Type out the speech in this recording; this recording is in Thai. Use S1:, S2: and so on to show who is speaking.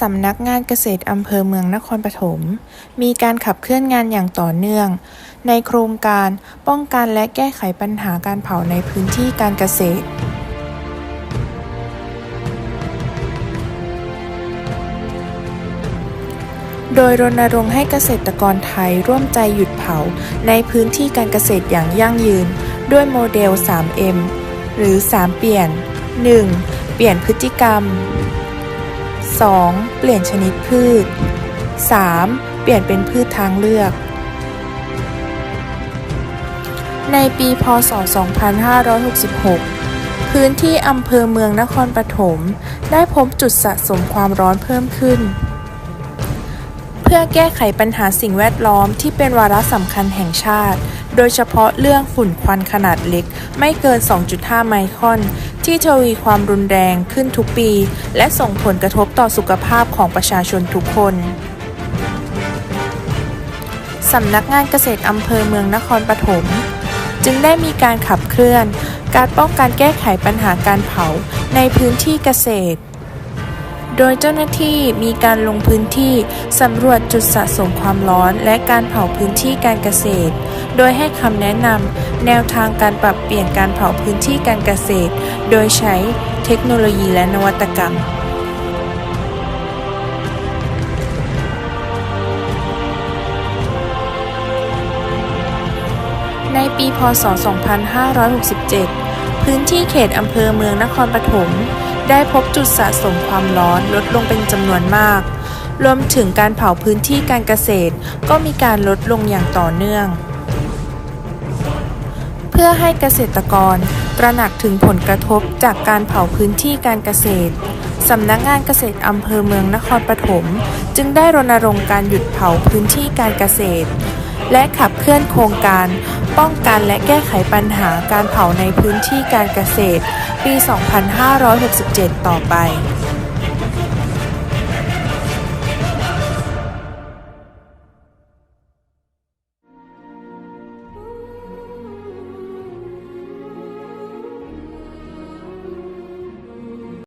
S1: สำนักงานเกษตรอำเภอเมืองนครปฐม มีการขับเคลื่อนงานอย่างต่อเนื่อง ในโครงการป้องกันและแก้ไขปัญหาการเผาในพื้นที่การเกษตร โดยรณรงค์ให้เกษตรกรไทยร่วมใจหยุดเผาในพื้นที่การเกษตรอย่างยั่งยืน ด้วยโมเดล 3M หรือ 3 เปลี่ยน 1. เปลี่ยนพฤติกรรม 2. เปลี่ยนชนิดพืช 3. เปลี่ยนเป็นพืชทางเลือก ในปีพศ 2566 พื้นที่อำเภอเมืองนครปฐมได้พบจุดสะสมความร้อนเพิ่มขึ้น เพื่อแก้ไขปัญหาสิ่งแวดล้อมที่เป็นวาระสำคัญแห่งชาติ โดยเฉพาะเรื่องฝุ่นควันขนาดเล็ก ไม่เกิน 2.5 ไมครอน ที่ทวีความรุนแรงขึ้นทุกปี และส่งผลกระทบต่อสุขภาพของประชาชนทุกคนสำนักงานเกษตรอำเภอเมืองนครปฐมจึงได้มีการขับเคลื่อน การป้องกันแก้ไขปัญหาการเผาในพื้นที่เกษตร โดยเจ้าหน้าที่มีการลงพื้นที่สำรวจจุดสะสมความร้อน และการเผาพื้นที่การเกษตร โดยให้คำแนะนำแนวทางการปรับเปลี่ยนการเผาพื้นที่การเกษตร โดยใช้เทคโนโลยีและนวัตกรรมในปี พศ 2567 พื้นที่เขตอำเภอเมืองนครปฐม ได้พบจุดสะสมความร้อนลดลงเป็นจำนวนมาก รวมถึงการเผาพื้นที่การเกษตรก็มีการลดลงอย่างต่อเนื่อง เพื่อให้เกษตรกรตระหนักถึงผลกระทบจากการเผาพื้นที่การเกษตรสำนักงานเกษตรอำเภอเมืองนครปฐม จึงได้รณรงค์การหยุดเผาพื้นที่การเกษตร และขับเคลื่อนโครงการ ป้องกันและแก้ไขปัญหาการเผาในพื้นที่การเกษตร ปี 2567 ต่อไป